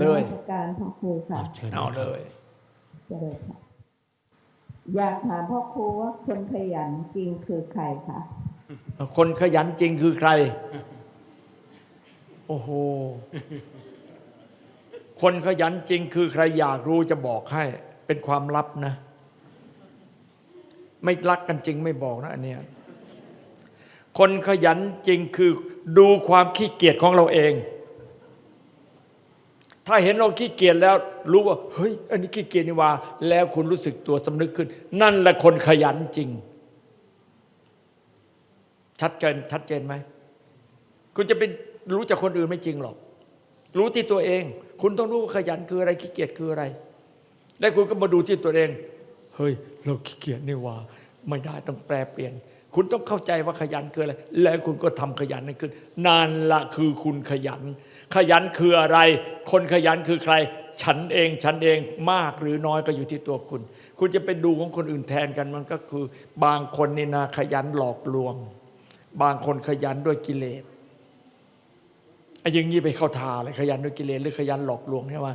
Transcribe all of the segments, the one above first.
เลยนมัสการพ่อครูค่ะเชิญเอาเลย เจริญค่ะอยากถามพ่อครูว่าคนขยันจริงคือใครคะคนขยันจริงคือใคร โอ้โห คนขยันจริงคือใครอยากรู้จะบอกให้ เป็นความลับนะ ไม่รักกันจริงไม่บอกนะอันเนี้ยคนขยันจริงคือดูความขี้เกียจของเราเอง ถ้าเห็นเราขี้เกียจแล้วรู้ว่าเฮ้ยอันนี้ขี้เกียจนี่ว่า แล้วคุณรู้สึกตัวสำนึกขึ้น นั่นแหละคนขยันจริง ชัดเจนชัดเจนไหมคุณจะเป็นรู้จากคนอื่นไม่จริงหรอก รู้ที่ตัวเอง คุณต้องรู้ว่าขยันคืออะไรขี้เกียจคืออะไร และคุณก็มาดูที่ตัวเอง เฮ้ย เราขี้เกียจนี่ว่า ไม่ได้ต้องแปลเปลี่ยน คุณต้องเข้าใจว่าขยันคืออะไร แล้วคุณก็ทำขยันนั้นขึ้นนานละคือคุณขยัน ขยันคืออะไร คนขยันคือใคร ฉันเองฉันเองมากหรือน้อยก็อยู่ที่ตัวคุณ คุณจะไปดูของคนอื่นแทนกันมันก็คือบางคนนี่นะขยันหลอกลวง บางคนขยันด้วยกิเลสไอ้อยังงี้ไปเข้าทาเลยขยันด้วยกิเลสหรือขยันหลอกลวงใช่ไหม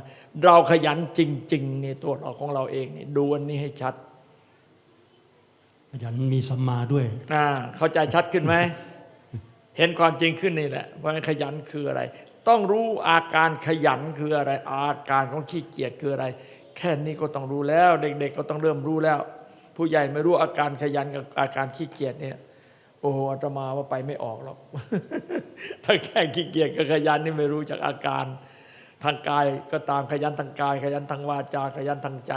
เราขยันจริงๆเนี่ยตัวเราของเราเองนี่ดูอันนี้ให้ชัด ขยันมีสัมมาด้วย อ่า เข้าใจชัดขึ้นไหม เห็นความจริงขึ้นนี่แหละว่าขยันคืออะไร ต้องรู้อาการขยันคืออะไร อาการของขี้เกียจคืออะไร แค่นี้ก็ต้องรู้แล้ว เด็ก ๆ ก็ต้องเริ่มรู้แล้ว ผู้ใหญ่ไม่รู้อาการขยันกับอาการขี้เกียจเนี่ยโอ้โหอาตมาว่าไปไม่ออกหรอกถ้าแค่ขี้เกียจกับขยันนี่ไม่รู้จากอาการทางกายก็ตามขยันทางกาย ขยันทางวาจาขยันทางใจ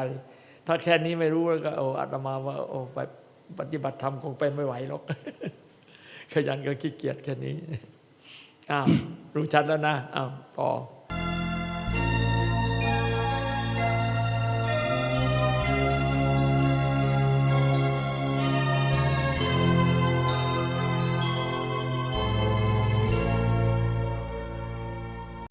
ถ้าแค่นี้ไม่รู้แล้วก็โอ้อาตมาว่าโอ้ไปปฏิบัติธรรมคงไปไม่ไหวหรอก ขยันก็ขี้เกียจแค่นี้อ้าวรู้ชัดแล้วนะอ้าวต่อ